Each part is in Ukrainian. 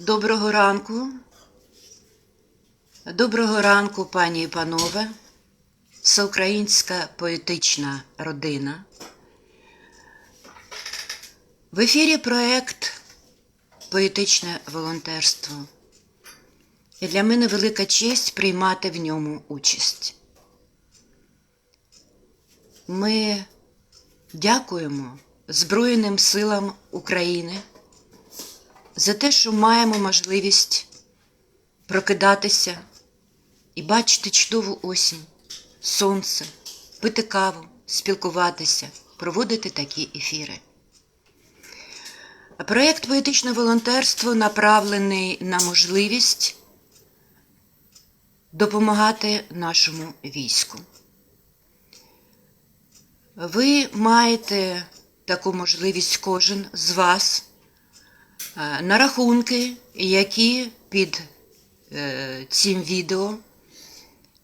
Доброго ранку. Доброго ранку, пані і панове. Всеукраїнська поетична родина. В ефірі проект Поетичне волонтерство. І для мене велика честь приймати в ньому участь. Ми дякуємо Збройним силам України за те, що маємо можливість прокидатися і бачити чудову осінь, сонце, пити каву, спілкуватися, проводити такі ефіри. Проєкт Поетичне волонтерство направлений на можливість допомагати нашому війську. Ви маєте таку можливість кожен з вас на рахунки, які під е, цим відео.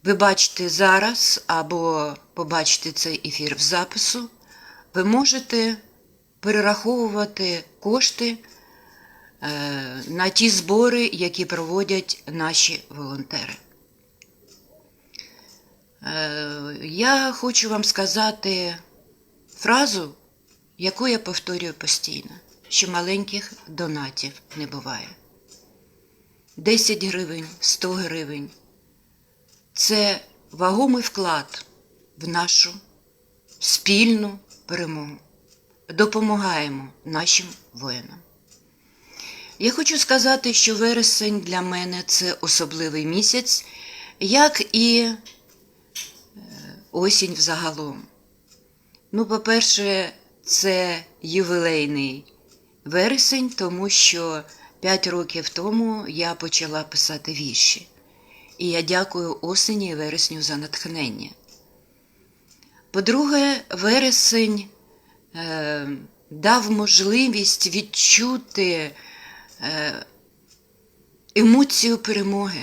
Ви бачите зараз або побачите цей ефір в запису, ви можете перераховувати кошти е, на ті збори, які проводять наші волонтери. Е, Я хочу вам сказати фразу, яку я повторюю постійно, що маленьких донатів не буває. 10 гривень, 100 гривень це вагомий вклад в нашу спільну перемогу. Допомагаємо нашим воїнам. Я хочу сказати, що вересень для мене це особливий місяць, як і е, осінь взагалом. Ну, по-перше, це ювілейний вересень, тому що 5 років тому я почала писати вірші. І я дякую осені і вересню за натхнення. По-друге, вересень е, дав можливість відчути е, емоцію перемоги,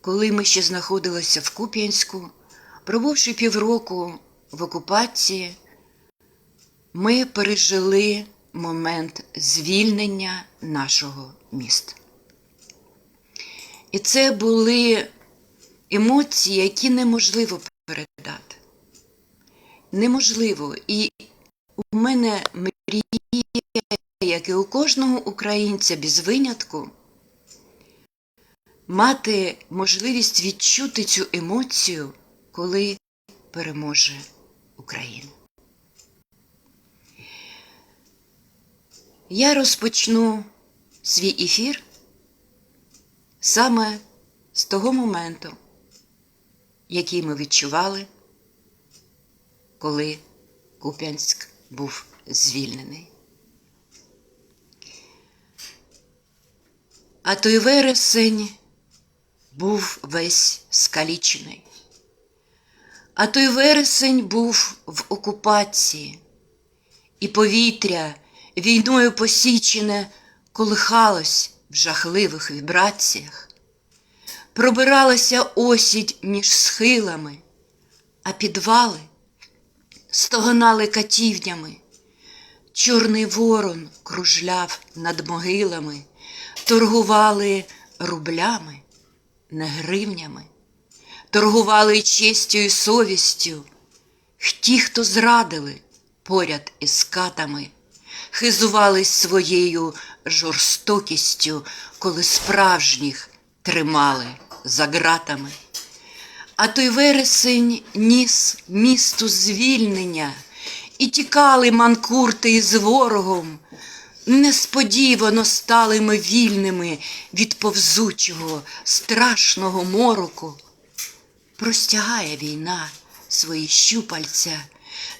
коли ми ще знаходилися в Куп'янську, пробувши півроку в окупації, ми пережили момент звільнення нашого міста. І це були емоції, які неможливо передати. Неможливо. І у мене мрія, як і у кожного українця без винятку, мати можливість відчути цю емоцію, коли переможе Україна. Я розпочну свій ефір саме з того моменту, який ми відчували, коли Куп'янськ був звільнений. А той вересень був весь скалічений. А той вересень був в окупації, і повітря війною посічене колихалось в жахливих вібраціях, пробиралася осідь між схилами, а підвали стогонали катівнями. Чорний ворон кружляв над могилами, торгували рублями, не гривнями, торгували честю і совістю. Ті, хто зрадили поряд із катами, хизувались своєю жорстокістю, коли справжніх тримали за ґратами. А той вересень ніс місту звільнення, і тікали манкурти із ворогом. Несподівано стали ми вільними від повзучого, страшного мороку. Простягає війна свої щупальця,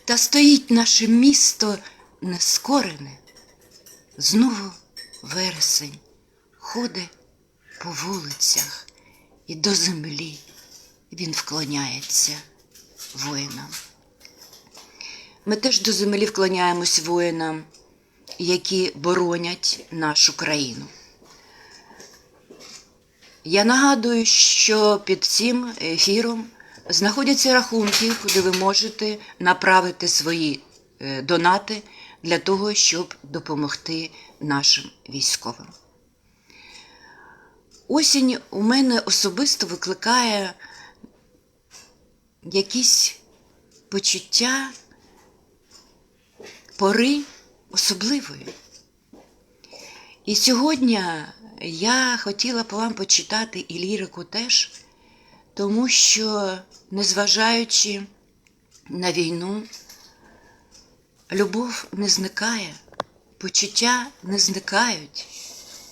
та стоїть наше місто нескорене. Знову вересень ходить по вулицях і до землі він вклоняється воїнам. Ми теж до землі вклоняємось воїнам, які боронять нашу країну. Я нагадую, що під цим ефіром знаходяться рахунки, куди ви можете направити свої е, донати для того, щоб допомогти нашим військовим. осінь у мене особисто викликає якісь почуття пори особливої. І сьогодні я хотіла б вам почитати і лірику теж, тому що, незважаючи на війну, любов не зникає, почуття не зникають.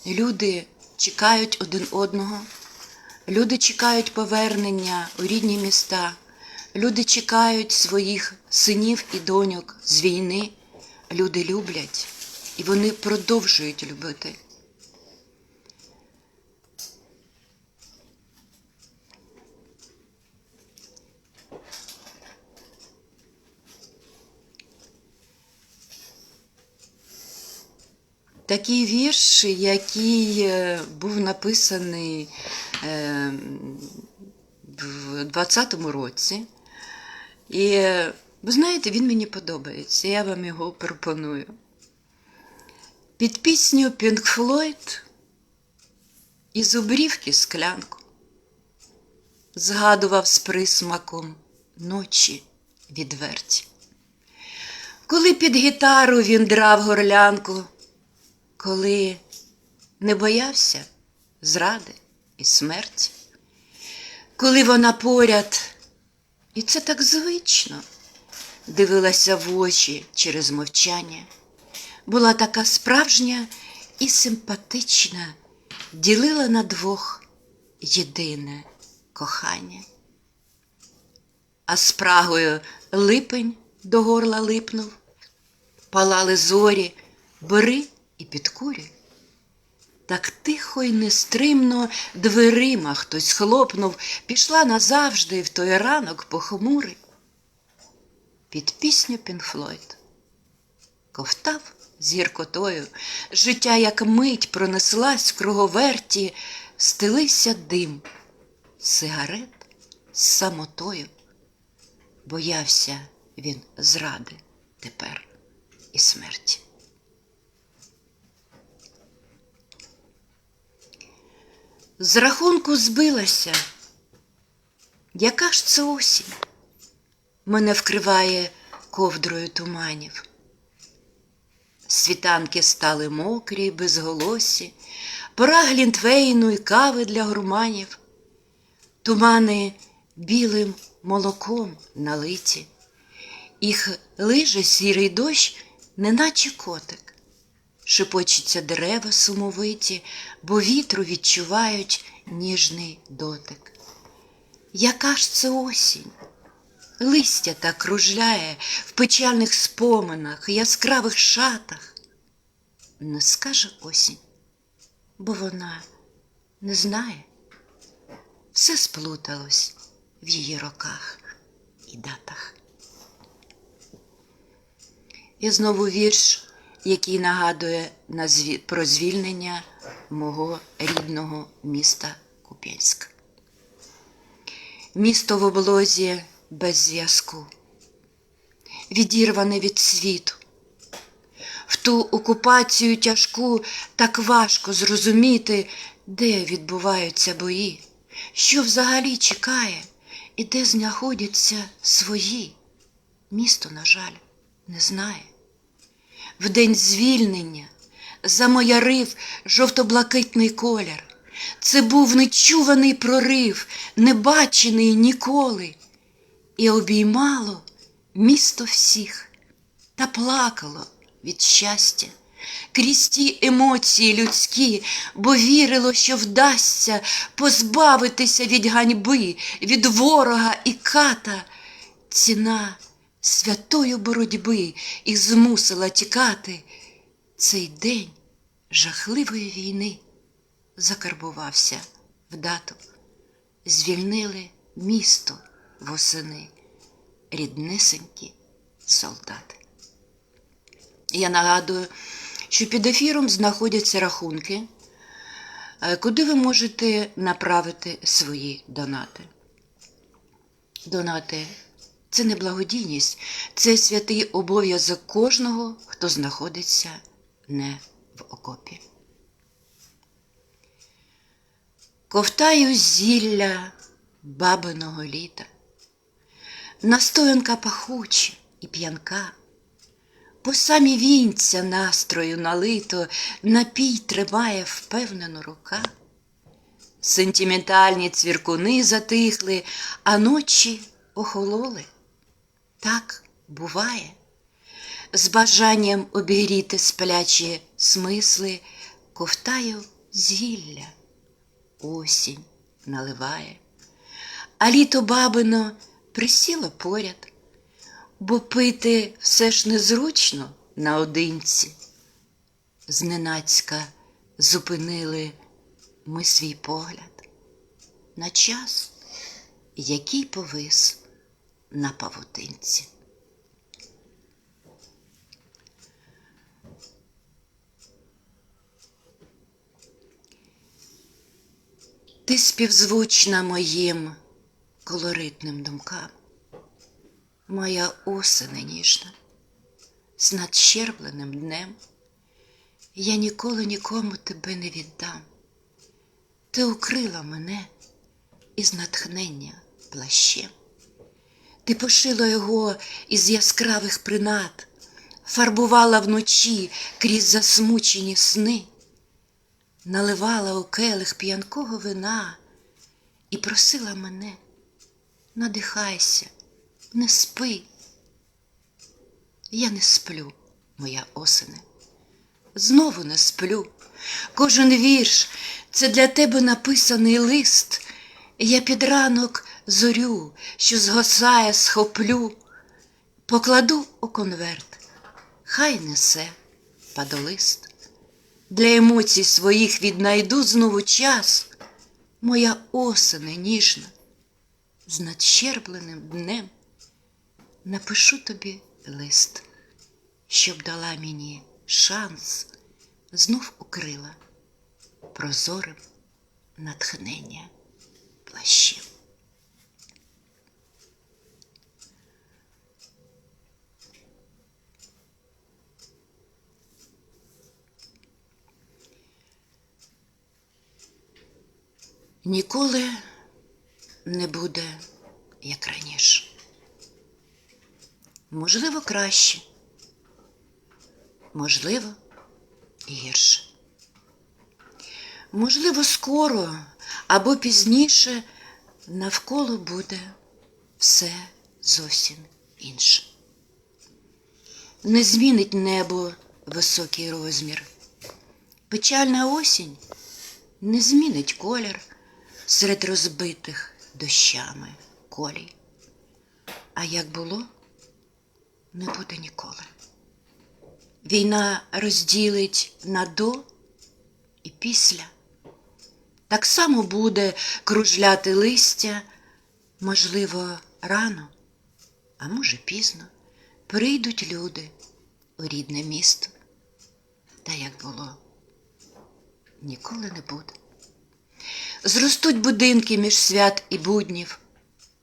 Люди чекають один одного, люди чекають повернення у рідні міста, люди чекають своїх синів і доньок з війни. Люди люблять і вони продовжують любити. Такий вірш, який е, був написаний е, в 20-му році. І ви знаєте, він мені подобається, я вам його пропоную. Під пісню Pink Floyd із обрівки склянку згадував з присмаком ночі відверті. Коли під гітару він драв горлянку, коли не боявся зради і смерті, коли вона поряд, і це так звично, дивилася в очі через мовчання, була така справжня і симпатична, ділила на двох єдине кохання. А спрагою липень до горла липнув, палали зорі, бери і підкурюй. Так тихо й нестримно дверима хтось хлопнув, пішла назавжди в той ранок похмурий. Під пісню Пінфлойд ковтав з гіркотою, життя, як мить пронеслась в круговерті, стелився дим, сигарет з самотою. Боявся він зради тепер і смерті. З рахунку збилася, яка ж це осінь? Мене вкриває ковдрою туманів. Світанки стали мокрі, безголосі, пора глінтвейну і кави для гурманів, тумани білим молоком налиті, їх лиже сірий дощ, неначе котик. Шепочуться дерева сумовиті, бо вітру відчувають ніжний дотик. Яка ж це осінь? Листя так кружляє в печальних споминах, яскравих шатах. Не скаже осінь, бо вона не знає. Все сплуталось в її роках і датах. І знову вірш який нагадує про звільнення мого рідного міста Куп'янськ. Місто в облозі без зв'язку, відірване від світу. В ту окупацію тяжку так важко зрозуміти, де відбуваються бої, що взагалі чекає і де знаходяться свої. Місто, на жаль, не знає в день звільнення замоярив жовто-блакитний колір. Це був нечуваний прорив, небачений ніколи, і обіймало місто всіх та плакало від щастя. Крізь ті емоції людські, бо вірило, що вдасться позбавитися від ганьби, від ворога і ката. Ціна святої боротьби і змусила тікати. Цей день жахливої війни закарбувався в дату. Звільнили місто восени, ріднесенькі солдати. Я нагадую, що під ефіром знаходяться рахунки, куди ви можете направити свої донати. Донати це не благодійність, це святий обов'язок кожного, хто знаходиться не в окопі. ковтаю зілля бабиного літа, настоянка пахуча і п'янка, по самі вінця настрою налито, напій тримає впевнено рука. Сентиментальні цвіркуни затихли, а ночі охололи. Так буває, з бажанням обігріти сплячі смисли, ковтаю зілля, осінь наливає, а літо бабино присіло поряд, бо пити все ж незручно наодинці. Зненацька зупинили ми свій погляд на час, який повис на павутинці. Ти співзвучна моїм колоритним думкам, моя осени ніжна, з надщербленим днем. Я ніколи нікому тебе не віддам. Ти укрила мене із натхнення плащем. Ти пошила його із яскравих принад, фарбувала вночі крізь засмучені сни, наливала у келих п'янкого вина і просила мене, надихайся, не спи. Я не сплю, моя осене, знову не сплю. Кожен вірш це для тебе написаний лист. Я під ранок зорю, що згасає, схоплю, покладу у конверт, хай несе падолист. Для емоцій своїх віднайду знову час, моя осене ніжна, з надщербленим днем напишу тобі лист, щоб дала мені шанс, знов укрила прозорим натхнення плащем. Ніколи не буде, як раніше. Можливо, краще, можливо, гірше. Можливо, скоро або пізніше навколо буде все зовсім інше. Не змінить небо високий розмір. Печальна осінь не змінить колір серед розбитих дощами колій. А як було, не буде ніколи. Війна розділить на до і після. Так само буде кружляти листя, можливо, рано, а може, пізно, прийдуть люди у рідне місто. Та як було, ніколи не буде. Зростуть будинки між свят і буднів,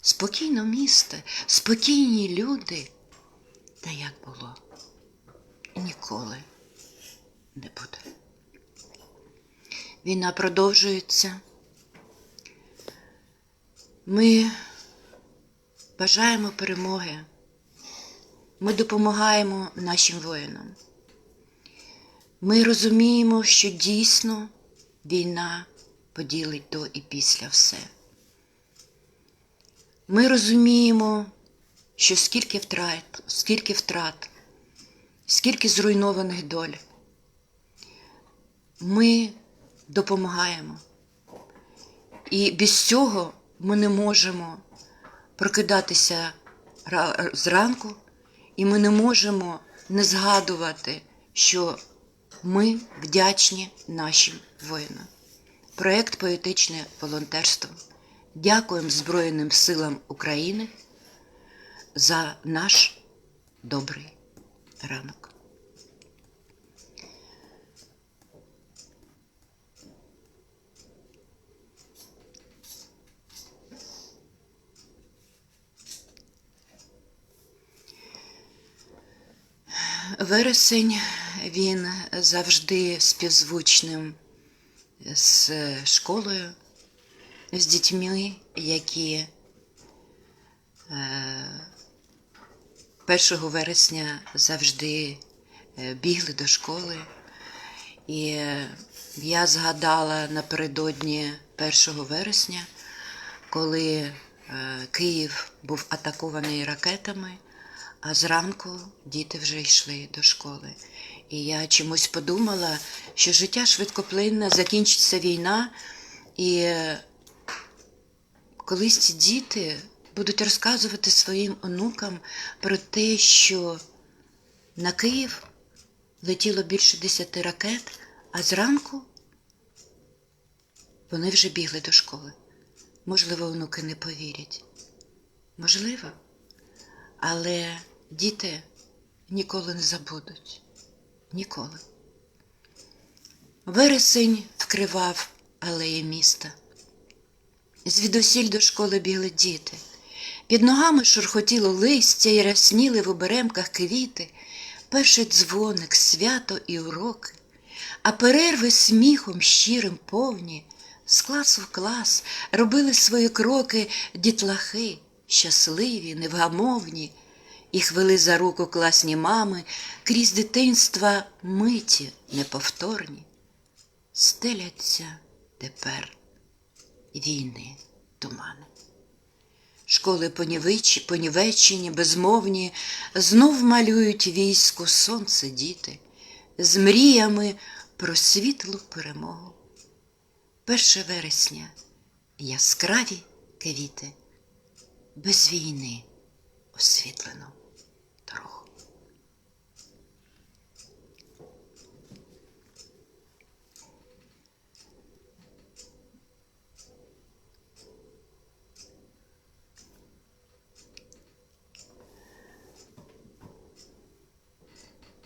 спокійно місто, спокійні люди, та як було, ніколи не буде. Війна продовжується. Ми бажаємо перемоги. Ми допомагаємо нашим воїнам. Ми розуміємо, що дійсно війна поділить до і після все. Ми розуміємо, що скільки втрат, скільки втрат, скільки зруйнованих доль. Ми допомагаємо. І без цього ми не можемо прокидатися зранку, і ми не можемо не згадувати, що ми вдячні нашим воїнам. Проєкт Поетичне волонтерство. Дякуємо Збройним силам України за наш добрий ранок. Вересень він завжди співзвучним з школою, з дітьми, які е, 1 вересня завжди е, бігли до школи. І е, я згадала напередодні 1 вересня, коли е, Київ був атакований ракетами, а зранку діти вже йшли до школи. І я чомусь подумала, що життя швидкоплинне, закінчиться війна, і е, колись ці діти будуть розказувати своїм онукам про те, що на Київ летіло більше десяти ракет, а зранку вони вже бігли до школи. Можливо, онуки не повірять. Можливо, але діти ніколи не забудуть. Ніколи. Вересень вкривав алеї міста. Звідусіль до школи бігли діти. Під ногами шурхотіло листя і рясніли в оберемках квіти, перший дзвоник, свято і уроки, а перерви сміхом щирим повні, з класу в клас робили свої кроки дітлахи, щасливі, невгамовні, їх вели за руку класні мами крізь дитинства миті неповторні. Стеляться тепер війни тумани. Школи понівечі, понівечені, безмовні, знов малюють війську сонце діти, з мріями про світлу перемогу. Перше вересня яскраві квіти, без війни освітлену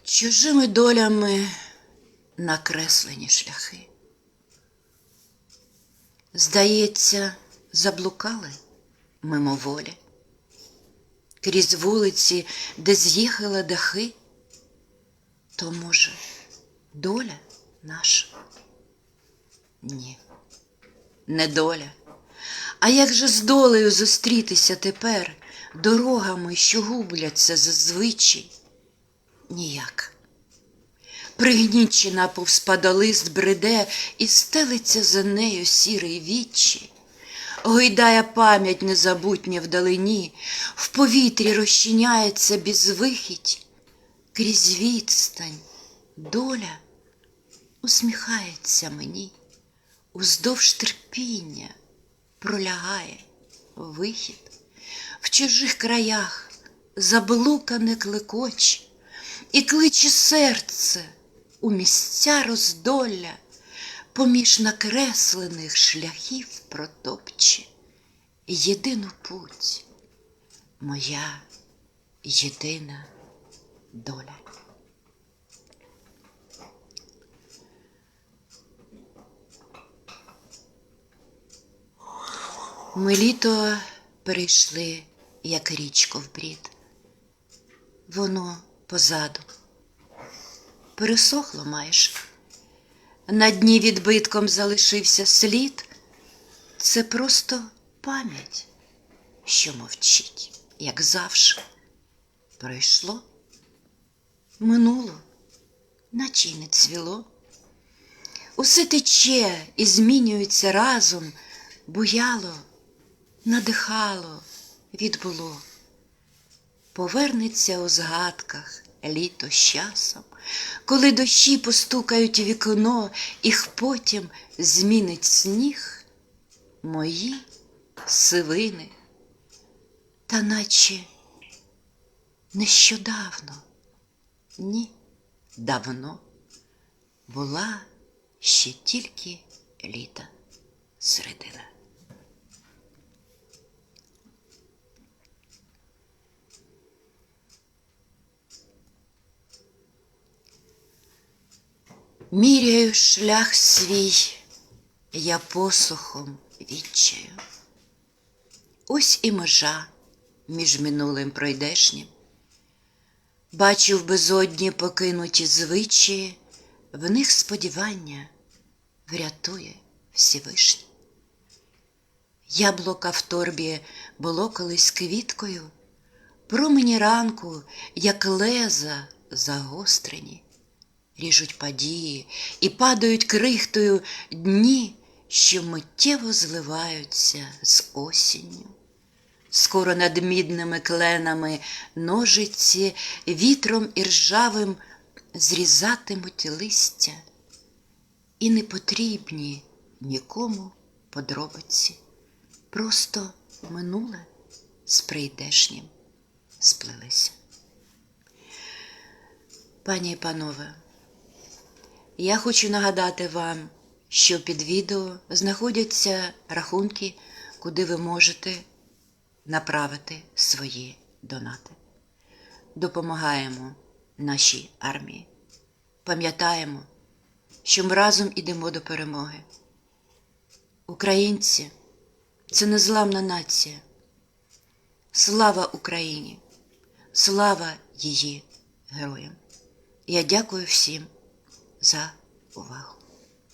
Чужими долями накреслені шляхи. Здається, заблукали мимоволі, крізь вулиці, де з'їхали дахи, то, може, доля наша? Ні, не доля. А як же з долею зустрітися тепер дорогами, що губляться зазвичай? Ніяк. Пригнічена повспадолист бреде і стелиться за нею сірий вічі, гойдає пам'ять незабутня вдалині, в повітрі розчиняється безвихідь, крізь відстань доля усміхається мені, уздовж терпіння пролягає вихід. В чужих краях заблукане клекоче і кличе серце у місця роздолля, поміж накреслених шляхів протопче єдину путь, моя єдина доля. Ми літо перейшли, як річку в брід. Воно позаду. Пересохло майже. На дні відбитком залишився слід. Це просто пам'ять, що мовчить, як завше. Пройшло, минуло, наче й не цвіло. Усе тече і змінюється разом, буяло, надихало, відбуло повернеться у згадках літо з часом, коли дощі постукають вікно, їх потім змінить сніг, мої сивини, та наче нещодавно, ні, давно була ще тільки літа середина. Міряю шлях свій, я посухом відчаю. Ось і межа між минулим пройдешнім. Бачу в безодні покинуті звичаї, в них сподівання врятує Всевишній. Яблука в торбі було колись квіткою, промені ранку, як леза загострені, ріжуть падії і падають крихтою дні, що миттєво зливаються з осінню. Скоро над мідними кленами ножиці вітром і ржавим зрізатимуть листя, і не потрібні нікому подробиці. Просто минуле з прийдешнім сплелися. Пані і панове, я хочу нагадати вам, що під відео знаходяться рахунки, куди ви можете направити свої донати. Допомагаємо нашій армії. Пам'ятаємо, що ми разом ідемо до перемоги. Українці це незламна нація. Слава Україні! Слава її героям! Я дякую всім за увагу.